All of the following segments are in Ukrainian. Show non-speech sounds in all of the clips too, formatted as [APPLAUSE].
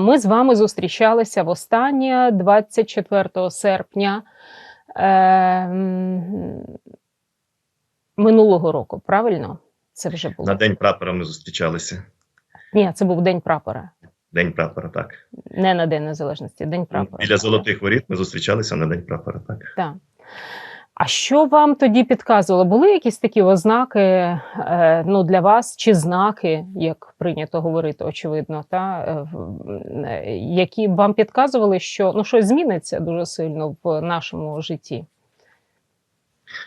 Ми з вами зустрічалися востаннє 24 серпня е, минулого року, правильно? Це вже було. На день прапора ми зустрічалися. Ні, це був День прапора. День прапора, так. Не на День Незалежності, День прапора. Біля золотих воріт ми зустрічалися на день прапора, так. Так. А що вам тоді підказувало? Були якісь такі ознаки е, ну, для вас, чи знаки, як прийнято говорити, очевидно, та, е, е, які вам підказували, що ну, щось зміниться дуже сильно в нашому житті?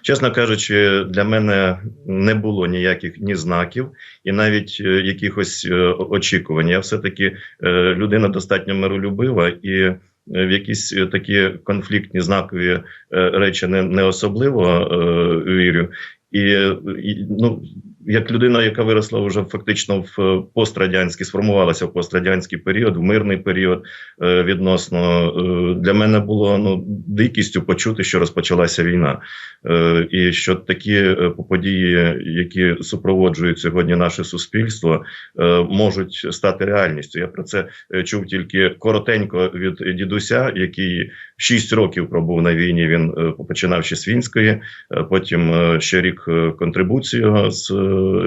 Чесно кажучи, для мене не було ніяких ні знаків, і навіть якихось очікувань. Я все-таки е, людина достатньо миролюбива і. Е, В якісь е, такі конфліктні знакові е, речі не, не особливо вірю. І, і ну, як людина, яка виросла вже фактично в е, пострадянський, сформувалася в пострадянський період, в мирний період е, відносно е, для мене було ну дикістю почути, що розпочалася війна. І що такі події, які супроводжують сьогодні наше суспільство, можуть стати реальністю. Я про це чув тільки коротенько від дідуся, який 6 років пробув на війні. Він починав ще з фінської, потім ще рік контрибуцію з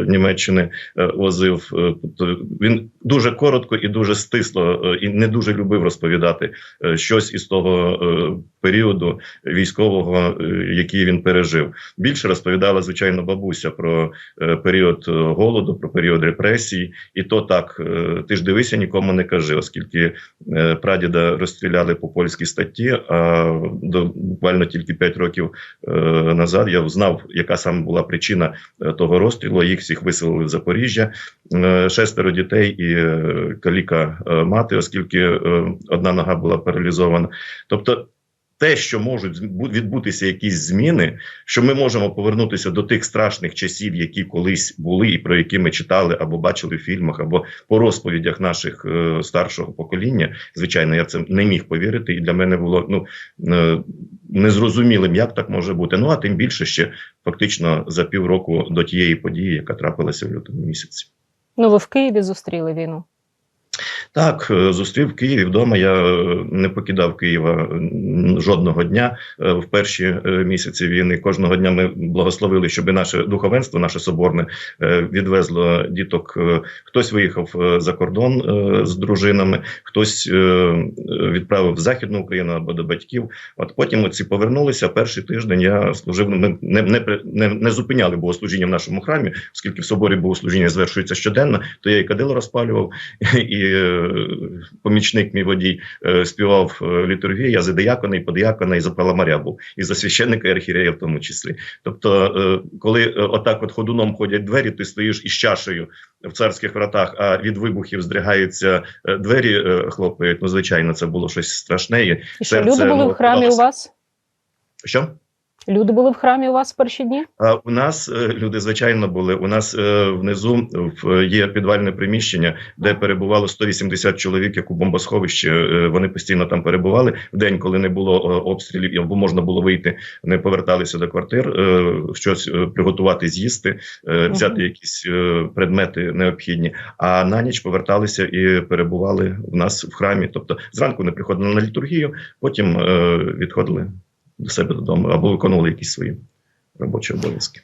Німеччини е, возив. Е, Тобто він дуже коротко і дуже стисло е, і не дуже любив розповідати е, щось із того е, періоду військового, який він пережив. Більше розповідала звичайно бабуся про період голоду, про період репресій, і то так ти ж дивися, нікому не кажи, оскільки прадіда розстріляли по польській статті. А до буквально тільки 5 років назад я знав, яка саме була причина того розстрілу. Їх всіх виселили в Запоріжжя, шестеро дітей і е, каліка е, мати, оскільки е, одна нога була паралізована. Тобто те, що можуть відбутися якісь зміни, що ми можемо повернутися до тих страшних часів, які колись були, і про які ми читали або бачили в фільмах, або по розповідях наших е, старшого покоління. Звичайно, я в це не міг повірити, і для мене було ну е, незрозумілим, як так може бути. Ну а тим більше ще фактично за півроку до тієї події, яка трапилася в лютому місяці. Ну, ви в Києві зустріли війну. Так, е, зустрів в Києві вдома. Я е, не покидав Києва жодного дня е, в перші е, місяці війни. Кожного дня ми благословили, щоб наше духовенство, наше соборне, е, відвезло діток. Е, Хтось виїхав е, за кордон е, з дружинами, хтось е, е, відправив в Західну Україну або до батьків. От потім оці повернулися. Перший тиждень я служив. Ми не, не, не, не зупиняли богослужіння в нашому храмі, оскільки в соборі богослужіння звершується щоденно, то я і кадило розпалював, [LAUGHS] і е, помічник мій водій е, співав е, літургію, я за диякона, і подиякона, і за паламаря був, і за священника і архірея в тому числі. Тобто, е, коли отак от ходуном ходять двері, ти стоїш із чашею в царських вратах, а від вибухів здригаються двері, хлопають. Ну, звичайно, це було щось страшне. І І що серце, люди були ну, в храмі у вас? Що? Люди були в храмі у вас в перші дні? А у нас е, люди звичайно були. У нас е, внизу в є підвальне приміщення, де перебувало 180 чоловік, як у бомбосховищі. Е, Вони постійно там перебували в день, коли не було обстрілів, або можна було вийти, не поверталися до квартир, е, щось приготувати, з'їсти, е, взяти якісь е, предмети необхідні. А на ніч поверталися і перебували в нас в храмі. Тобто зранку не приходили на літургію, потім е, відходили до себе додому або виконували якісь свої робочі обов'язки.